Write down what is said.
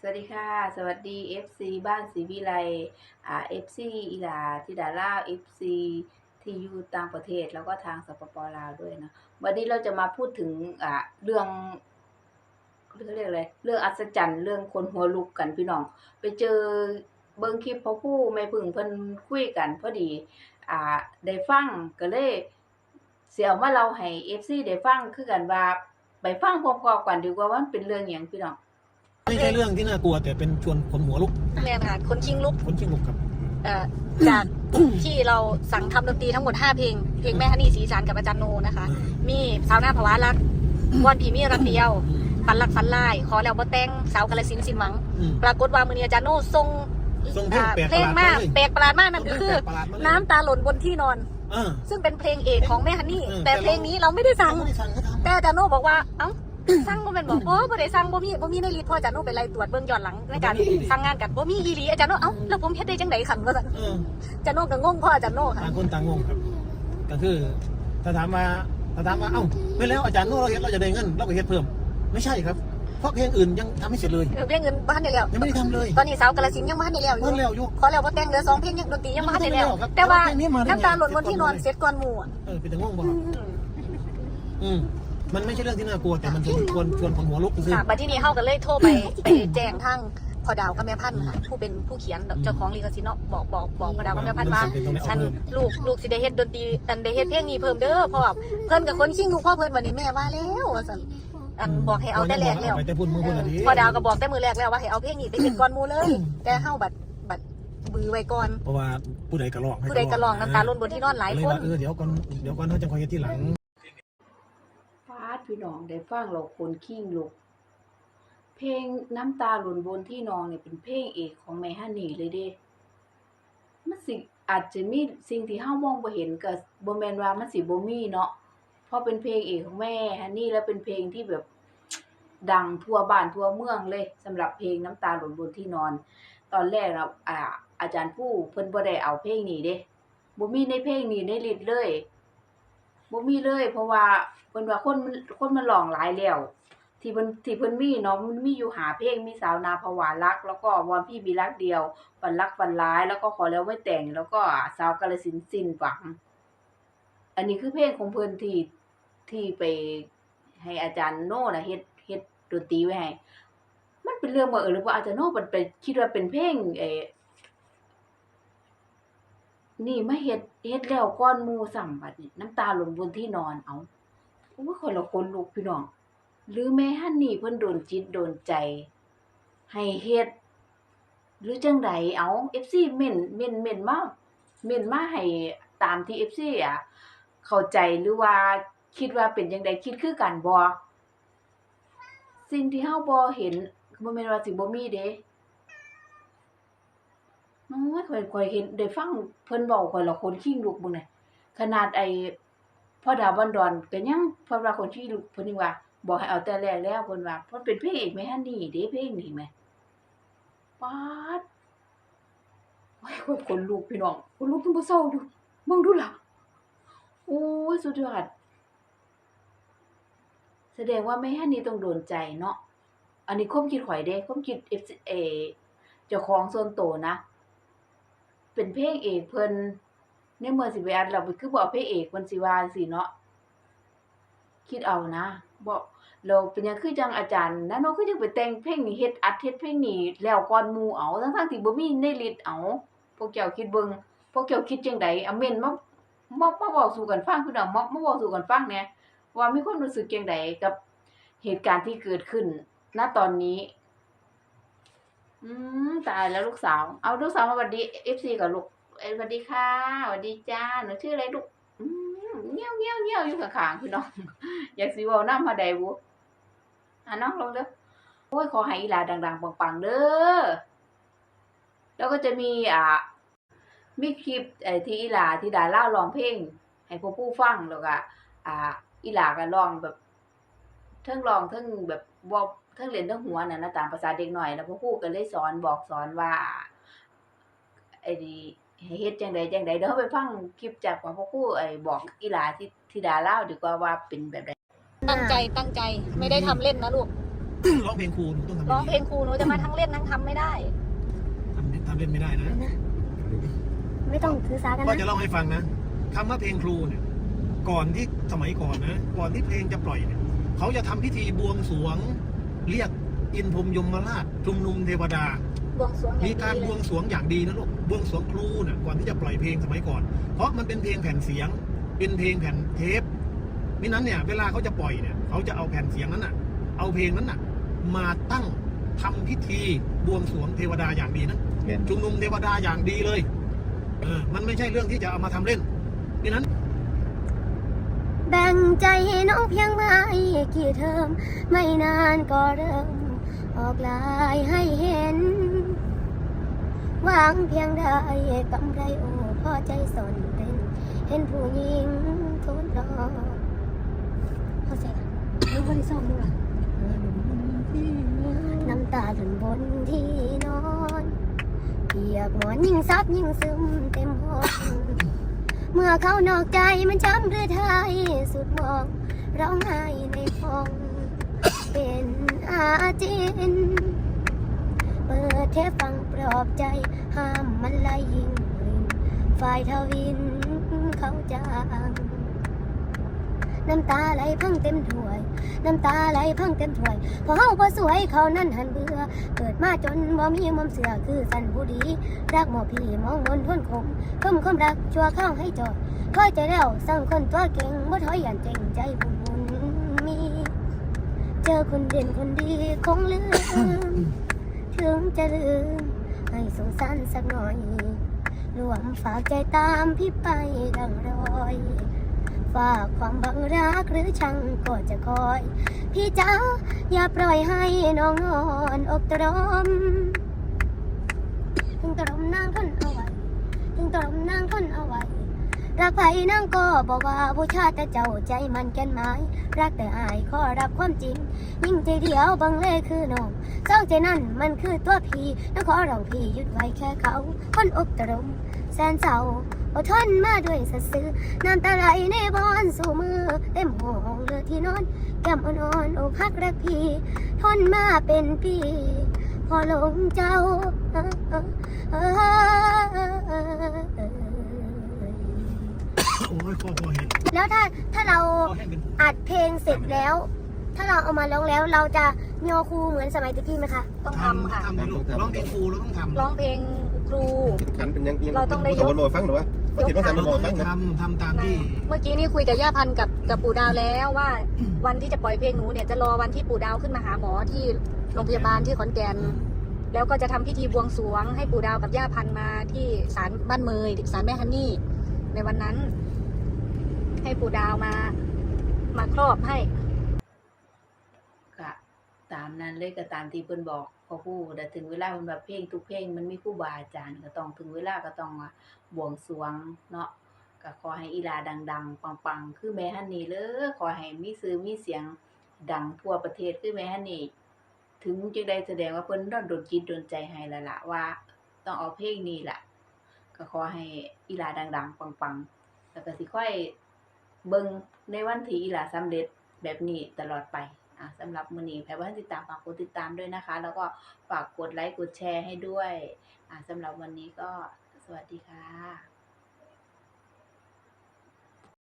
สวัสดีค่ะ สวัสดี FC บ้านศรีวิไลอ่า FC อีลาที่ดาล่า FC ที่อยู่ต่างประเทศแล้วก็ทางสปปลาวด้วยนะวันนี้เราจะมาพูดถึงอ่าเรื่องเรื่องเรียกอะไรเรื่องอัศจรรย์เรื่องคนหัวลุกกันพี่น้อง ไปเจอเบิ่งคลิปพ่อผู้แม่พึ่งเพิ่นคุยกันพอดีอ่าได้ฟังก็เลยเสียวมาเราให้ FC ได้ฟังคือกันว่าไปฟังพร้อมๆกันดีกว่าว่ามันเป็นเรื่องหยังพี่น้อง ไม่ใช่เรื่องที่น่ากลัวแต่เป็นชวนขนหัวลุกแม่นค่ะคนชิงลุกขนชิงลุกครับเอ่อจากที่เราสั่งทำดนตรีทั้งหมด 5 เพลง เพลงแม่ฮันนี่สีสานกับอาจารย์โนนะคะ มีสาวหน้าภาวะรักวันผีมีรักเดียวฝันรักฝันลายขอแล้วบ่แต่งสาวกาลสินธุ์สินหวังอืมปรากฏว่ามือนี้อาจารย์โนทรงทรงเพลงอ่าแปลกเพลงประหลาดมากเลยแปลกประหลาดมากนั่นก็คือแปลกประหลาดมากเลยน้ำตาหล่นบนที่นอนเออซึ่งเป็นเพลงเอกของแม่ฮันนี่เออแต่เพลงนี้เราไม่ได้สั่งไม่ได้สั่งให้ทำแต่อาจารย์โนบอกว่าเอ้า สั่งบ่แม่นบอกโอ้บ่ได้สั่งบ่มีบ่มีในลิสต์เพราะอาจารย์โนไปไล่ตรวจเบิ่งย้อนหลังในการสั่งงานกันบ่มีอีหลีอาจารย์โนเอ้าแล้วผมเฮ็ดได้จังได๋คั่นว่าซั่นเอออาจารย์โนก็งงเพราะอาจารย์โนค่ะต่างคนต่างงงครับ ก็คือถ้าถามมาถ้าถามมาเอ้าไม่แล้วอาจารย์โน้เราเห็นเราจะได้เงินเราก็เฮ็ดเพิ่ม ไม่ใช่ครับ เพราะเพลงอื่นยังทำไม่เสร็จเลย เออเรียกเงินบ้านได้แล้ว ยังไม่ได้ทำเลย ตอนนี้สาวกาลสินธุ์ยังบ้านได้แล้วอเพิ่ยู่งแล้วอยู่ ขอแล้วบ่แต่งเหลือสองเพลงยังดนตรียังบ้านได้แล้ว ยังไม่ได้แล้วครับแต่ว่าเพลงนี้มาได้ไง น้ำตาหล่นบนที่นอนเสร็จก่อนหมู่อะเออเป็นแต่งงงบ่ครับอืม มันไม่ใช่เรื่องที่น่ากลัวแต่มันชวนชวนชวนขนหัวลุกคือค่ะบัดที่นี้เฮาก็เลยโทรไป ไปแจ้งทางพ่อดาวกับแม่พันธุ์ค่ะผู้เป็นผู้เขียนเจ้าของลิขสิทธิ์เนาะบอกบอกบอกพ่อดาวกับแม่พันธุ์ว่าอันลูกลูกสิได้เฮ็ดดนตรีอันได้เฮ็ดเพลงนี้เพิ่มเด้อเพราะว่าเพิ่นกับคนชิงลูกพ่อเพิ่นวันนี้แม่ว่าแล้วว่าซั่นอันบอกให้เอาแต่แรกแล้วไปแต่พูดมือพูดอะไรพอดาวก็บอกแต่มือแรกแล้วว่าให้เอาเพลงนี้ไปเฮ็ดก่อนหมู่เลย แต่เฮาบัดบัดบือไว้ก่อน เพราะว่าผู้ใดกระลอกให้ผู้ใดก็ลองน้ำตาล้นบนที่นอนหลายเลยคนว่าเออเดี๋ยวก่อนเดี๋ยวก่อนเขาจะคอยเฮ็ดที่หลังฟาด พี่น้องได้ฟังเราคนขิ้งลุก เพลงน้ำตาหล่นบนที่นอนเนี่ยเป็นเพลงเอกของแม่ฮันนี่เลยเด้มันสิอาจจะมีสิ่งที่เฮามองบ่เห็นก็บ่แมนว่ามันสิบ่มีเนาะเพราะเป็นเพลงเอกของแม่ฮันนี่แล้วเป็นเพลงที่แบบดังทั่วบ้านทั่วเมืองเลยสำหรับเพลงน้ำตาหล่นบนที่นอน ตอนแรกเราอาอาจารย์ผู้เพิ่นบ่ได้เอาเพลงนี้เด้บ่มีในเพลงนี้ในลิสต์เลย บ่มีเลย เพราะว่าเพิ่นว่าคนมันคนมันร้องหลายแล้วที่เพิ่นที่เพิ่นมีเนาะมันมีอยู่หาเพลงมีสาวนาภวารัก แล้วก็วอนพี่มีรักเดียวฝันรักฝันร้าย แล้วก็ขอแล้วไม่แต่ง แล้วก็สาวกาลสินสิ้นหวัง อันนี้คือเพลงของเพิ่นที่ที่ไปให้อาจารย์โน่น่ะเฮ็ดเฮ็ดดนตรีไว้ให้มันเป็นเรื่องบังเอิญหรือว่าอาจารย์โน่มันไปคิดว่าเป็นเพลงเออ นี่มาเฮ็ดเฮ็ดแล้วก่อนหมู่ซ้ำบัดนี้น้ำตาหล่นบนที่นอนเอาโอ้ยข้อยละคนลุกพี่น้อง หรือแม่ฮันนี่เพิ่นโดนจิตโดนใจ ให้เฮ็ด หรือจังใดเอา FC เม่นเม่นเม่นมาเม่นมาให้ตามที่ FC อะเข้าใจหรือว่าคิดว่าเป็นจังใดคิดคือกันบ่สิ่งที่เฮาบ่เห็นบ่แม่นว่าสิบ่มีเด้ น้อยข่อยข่อยเห็นได้ฟังเพิ่นเว้าข่อยละคนขิ้งลุกเบิ่งน่ขนาดไอ้พ่อดาวบันดอนก็ยังเพิ่นว่าคนขี้ลุกเพิ่นยังว่าบอกให้เอาแต่แรกแล้วเพิ่นว่าเพิ่นเป็นเพระเอกแม่ฮันนี่เด้เพลงนี่แหมป๊าดโอ้ยข่อยขนลุกพี่น้องขนลุกถึงบ่เซาอยู่เบิ่งดูล่ะโอ้ยสุดยอดแสดงว่าแม่ฮันนี่ต้องโดนใจเนาะอันนี้ความคิดข่อยเด้ความคิด FC เอเจ้าของส่วนตัวนะ เป็นเพลงเอกเพิ่นในเมื่อสิไปอัดแล้วคือบอาเพลงเอกเพิ่นสิว่าจังซี่เนาะคิดเอานะบ่แล้วเป็นยังคือจังอาจารย์นะเนาะคือจังไปแต่งเพลงนี้เฮ็ดอัดเฮ็ดเพลงนี้แล้วก่อนหมู่เอาทั้งๆที่บ่มีในลิสต์เอาพวกเจ้าคิดเบิ่งพวกเจ้าคิดจังไดเอเมนมามามาเว้าสู่กันฟังพี่น้องมามาเว้าสู่กันฟังแหน่ว่ามีความรู้สึกจังไดกับเหตุการณ์ที่เกิดขึ้นณตอนนี้ อืมตายแล้วลูกสาว เอาลูกสาวมาสวัสดีเอฟซีกับลูกสวัสดีค่ะสวัสดีจ้าหนูชื่ออะไรลูกเงี้ยวเงี้ยวเงี้ยวอยู่ข้างๆพี่น้อง อยากสิเว้านำมาได้บ่อะน้องลงเด้อโอ้ยขอให้อีหลาดังๆปังๆเด้อแล้วก็จะมีอ่ามีคลิปไอ้ที่อีหลาที่ดาล่าร้องเพลงให้พวกผู้ฟังแล้วก็อ่าอีหลาก็ร้องแบบ เทิงร้องเทิงแบบบ่เทิงเล่นเทิงหัวน่ะนะตามภาษาเด็กน้อยแล้วพวกผู้ก็เลยสอนบอกสอนว่าไอ้นี่ให้เฮ็ดจังใดจังใดเดี๋ยวเราไปฟังคลิปจากของพวกผู้ไอ้บอกอีหลาที่ที่ดาเล่าดีกว่าว่าเป็นแบบใดตั้งใจตั้งใจไม่ได้ทำเล่นนะลูกร้องเพลงครูหนูต้องทำร้องเพลงครูหนูจะมาทั้งเล่นทั้งทำไม่ได้ ทำทำเล่นไม่ได้นะไม่ต้องถือสากันก็นะจะเล่าให้ฟังนะคำว่าเพลงครูเนี่ย ก่อนที่สมัยก่อนนะ ก่อนที่เพลงจะปล่อยเนี่ย เขาจะทำพิธีบวงสรวง เรียกอินพรหมยมราชชุมนุมเทวดาบวงสรวงอย่ามีงการดีบเลวยงสรวงอย่างดีนะลูกบวงสรวงครูน่ะก่อนที่จะปล่อยเพลงสมัยก่อน เพราะมันเป็นเพลงแผ่นเสียง เป็นเพลงแผ่นเทปมินั้นเนี่ยเวลาเขาจะปล่อยเนี่ยเขาจะเอาแผ่นเสียงนั้นน่ะ เอาเพลงนั้นน่ะ มาตั้งทำพิธีบวงสรวงเทวดาอย่างดีนะแม่นชุมนุมเทวดาอย่างดีเลยเออมันไม่ใช่เรื่องที่จะเอามาทำเล่นมินั้น แบ่งใจให้น้องเพียงไม่กี่เทอม ไม่นานก็เริ่ม ออกลายให้เห็นหวังเพียงได้กำไรโอ้พอใจสนเป็น เห็นผู้หญิงทนรอเข้าใจละรู้ว่าได้ซ่อมด้วยน้ำตาหล่นบนที่นอนเปียกหมอนยิ่งซับยิ่งซึมเต็มห้อง เมื่อเขานอกใจมันช้ำหรือไทยสุดมองร้องไห้ในฟอง เป็นอาจิน เปิดเทปฟังปลอบใจ ห้ามมันไล่ยิงรินฝ่ายทวินเขาจาง น้ำตาไหลพังเต็มถ้วย น้ำตาไหลพังเต็มถ้วยพอเฮาบ่สวยเขานั่นหันเบื่อเกิดมาจนบ่มีมอมเสือคือสันผู้ดี รักหมอพี่มองมนทนคมคมคมรักชั่วข้างให้จอดถอยใจแล้วสั่งคนตัวเก่งบ่ถอยยันเจงใจบุญบุญมี เจอคนเด่นคนดีคงลืมถึงจะลืมให้สงสารสักหน่อยรวมฝากใจตามพี่ไปดังรอย ฝากความบังรักหรือชังก็จะคอย พี่จ๋าอย่าปล่อยให้น้องนอนอกตรม ถึงตรมนางทนเอาไว้ ถึงตรมนางทนเอาไว้ รักไผ่นางก็บอกว่าผู้ชายแต่เจ้าใจมันแก่นไม้รักแต่อายขอรับความจริง ยิ่งใจเดียวบังเลคือน้องเศร้าใจนั่นมันคือตัวพี่น้องขอร้องพี่หยุดไว้แค่เขาคนอกตรม สนเศร้าอดทนมาด้วยสัตย์ซื่อน้ำตาไหลในบอนสู่มือเต็มห้องเลือที่นอนแก้มอ่อนๆอกหักรักพี่ทนมาเป็นปีพอหลงเจ้าแล้วถ้าถ้าเราอัดเพลงเสร็จแล้ว ถ้าเราเอามาร้องแล้วเราจะ โยครูเหมือนสมัยตะกี้ไหมคะต้องทำค่ะทำให้ลูกร้องเพลงครูแล้วต้องทำร้องเพลงครู ขันเป็นยังเราต้องได้ยกบนโมฟังหรือวะว่าติดว่าสามบเรานโมต้องฟังนะทำทำตามที่เมื่อกี้นี่คุยกับย่าพันธุ์กับกับปู่ดาวแล้วว่า วันที่จะปล่อยเพลงหนูเนี่ยจะรอวันที่ปู่ดาวขึ้นมาหาหมอที่โรงพยาบาลที่ขอนแก่นแล้วก็จะทำพิธีบวงสรวง ให้ปู่ดาวกับย่าพันธุ์มาที่ศาลบ้านเมยศาลแม่ฮันนี่ ในวันนั้น ให้ปู่ดาวมา มาครอบให้ก็ ตามนั้นเลยก็ตามที่เพิ่นบอกพอครูแต่ถึงเวลาเพิ่นว่าเพลงทุกเพลงมันมีครูบาอาจารย์ก็ต้องถึงเวลาก็ต้องบวงสรวงเนาะก็ขอให้อีลาดัง ๆ ปังๆ คือแม่ฮันนี่เลยขอให้มีชื่อมีเสียงดังทั่วประเทศคือแม่ฮันนี่ถึงจะได้แสดงว่าเพิ่นโดนดนจิตโดนใจให้ล้วล่ะว่า ต้องเอาเพลงนี้ล่ะ ก็ขอให้อีลาดัง ๆ ปังๆ แล้วก็สิค่อยเบิ่งในวันที่อีลาสำเร็จแบบนี้ตลอดไป อะสำหรับมือนี้แพรว่าติดตามฝากกดติดตามด้วยนะคะ แล้วก็ฝากกดไลค์กดแชร์ให้ด้วยอะสำหรับวันนี้ก็สวัสดีค่ะ